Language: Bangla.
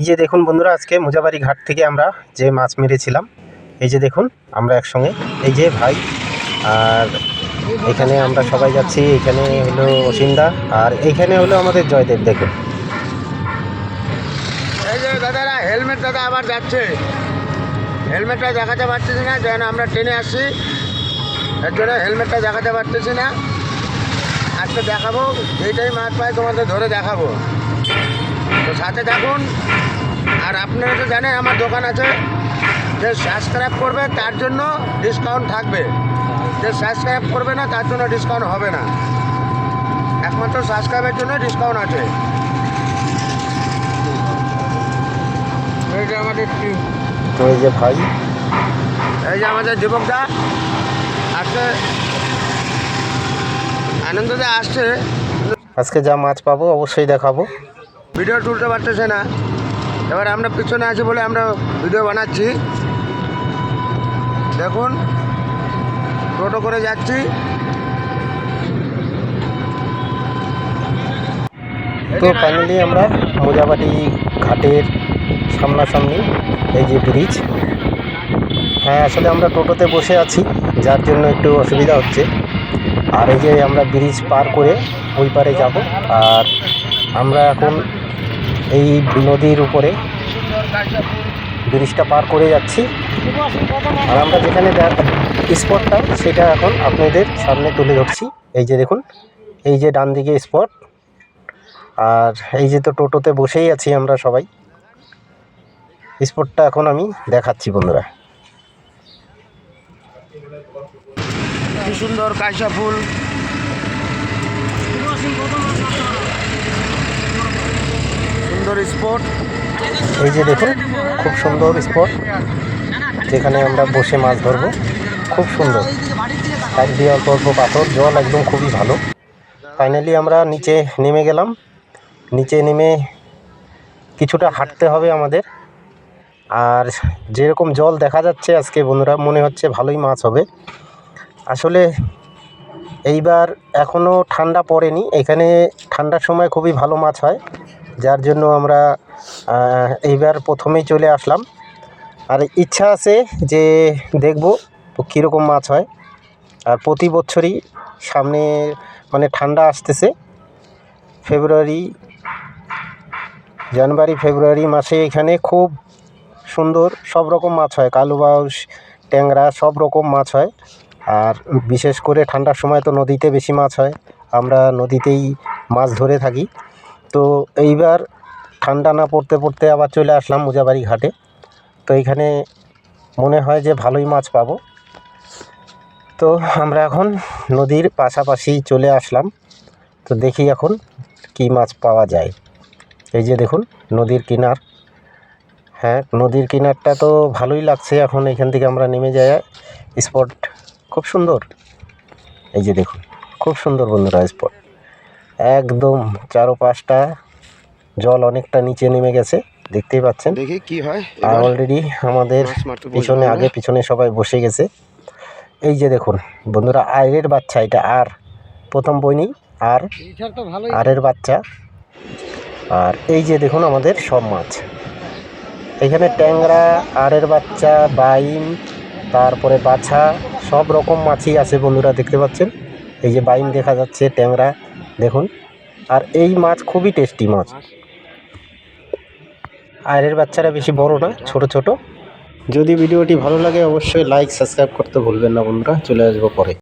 এই যে দেখুন বন্ধুরা, আজকে মোজাবাড়ি ঘাট থেকে আমরা যে মাছ মেরেছিলাম, এই যে দেখুন, আমরা একসঙ্গে, এই যে ভাই, আর এখানে আমরা সবাই যাচ্ছি, এখানে হলো অসিন্দা আর এখানে হলো আমাদের জয়দেব, দেখুন। দাদারা হেলমেট দাদা আবার যাচ্ছে। হেলমেটটা দেখাতে পারতেছি না, যেন আমরা ট্রেনে আসছি। এর জন্য হেলমেটটা দেখাতে পারতেছি না। আজকে দেখাবো, যেইটাই মাছ পাই তোমাদের ধরে দেখাবো। তো সাথে থাকুন। আর আপনারা তো জানেন আমার দোকান আছে। যে সাবস্ক্রাইব করবে তার জন্য ডিসকাউন্ট থাকবে। যে সাবস্ক্রাইব করবে না তার জন্য ডিসকাউন্ট হবে না। একমাত্র সাবস্ক্রাইবের জন্য ডিসকাউন্ট আছে। এই যে আমাদের। এই যে ভাই। এই যে আমাদের যুবকদা আজকে আনন্দদা আসছে। আজকে যা মাছ পাবো অবশ্যই দেখাবো। ভিডিও তুলতে পারতেছে না। এবার আমরা পিছনে আছি বলে আমরা ভিডিও বানাচ্ছি। দেখুন, টোটো করে যাচ্ছি। তো ফাইনালি আমরা মোজাবাড়ি ঘাটের সামনাসামনি এই যে ব্রিজ হ্যাঁ আসলে আমরা টোটোতে বসে আছি, যার জন্য একটু অসুবিধা হচ্ছে। আর এই যে আমরা ব্রিজ পার করে ওই পারে যাব। আর আমরা এখন এই নদীর উপরে ব্রিজটা পার করে যাচ্ছি। আর আমরা যেখানে স্পটটা সেটা এখন আপনাদের সামনে তুলে ধরছি। এই যে দেখুন, এই যে ডান দিকে স্পট আর এই যে তো টোটোতে বসেই আছি আমরা সবাই। স্পটটা এখন আমি দেখাচ্ছি, বন্ধুরা। সুন্দর কাঁচা ফুল সুন্দর স্পট। এই যে দেখুন, খুব সুন্দর স্পট, যেখানে আমরা বসে মাছ ধরবো। খুব সুন্দর। সাইড দিয়ে অল্প অল্প পাথর, জল একদম খুবই ভালো। ফাইনালি আমরা নিচে নেমে গেলাম। নিচে নেমে কিছুটা হাঁটতে হবে আমাদের। আর যেরকম জল দেখা যাচ্ছে আজকে বন্ধুরা, মনে হচ্ছে ভালোই মাছ হবে। আসলে এইবার এখনও ঠান্ডা পড়েনি। এখানে ঠান্ডার সময় খুবই ভালো মাছ হয়। যার জন্য আমরা এইবার প্রথমেই চলে আসলাম। আর ইচ্ছা আছে যে দেখব কীরকম মাছ হয়। আর প্রতি বছরই সামনে মানে ঠান্ডা আসতেছে। ফেব্রুয়ারি, জানুয়ারি, ফেব্রুয়ারি মাসে এখানে খুব সুন্দর সব রকম মাছ হয়। কালুবাউস ট্যাংরা, সব রকম মাছ হয়। আর বিশেষ করে ঠান্ডার সময় তো নদীতে বেশি মাছ হয়। আমরা নদীতেই মাছ ধরে থাকি। তো এইবার ঠান্ডা না পড়তে পড়তে আবার চলে আসলাম মুজাবাড়ি ঘাটে। তো এইখানে মনে হয় যে ভালোই মাছ পাবো। তো আমরা এখন নদীর পাশাপাশি চলে আসলাম। তো দেখি এখন কী মাছ পাওয়া যায়। এই যে দেখুন, নদীর কিনার। হ্যাঁ নদীর কিনারটা তো ভালোই লাগছে এখন এখান থেকে আমরা নেমে যাই। স্পট খুব সুন্দর। এই যে দেখুন, খুব সুন্দর বন্ধুরা, স্পট। একদম চারোপাশটা জল অনেকটা নিচে নেমে গেছে দেখতেই পাচ্ছেন। দেখি কি হয়। আর অলরেডি আমাদের পিছনে আগে পিছনে সবাই বসে গেছে। এই যে দেখুন বন্ধুরা আয়ের বাচ্চা এটা আর প্রথম বইনি আর আরের বাচ্চা। আর এই যে দেখুন আমাদের সব মাছ। এখানে ট্যাংরা আরের বাচ্চা বাইম তারপরে বাছা সব রকম মাছই আছে বন্ধুরা দেখতে পাচ্ছেন। এই যে বাইন দেখা যাচ্ছে, ট্যাংরা, দেখুন। আর এই মাছ খুবই টেস্টি মাছ। আয়ের বাচ্চারা বেশি বড় না, ছোট ছোট। যদি ভিডিওটি ভালো লাগে, অবশ্যই লাইক সাবস্ক্রাইব করতে ভুলবেন না বন্ধুরা, চলে আসব পরে।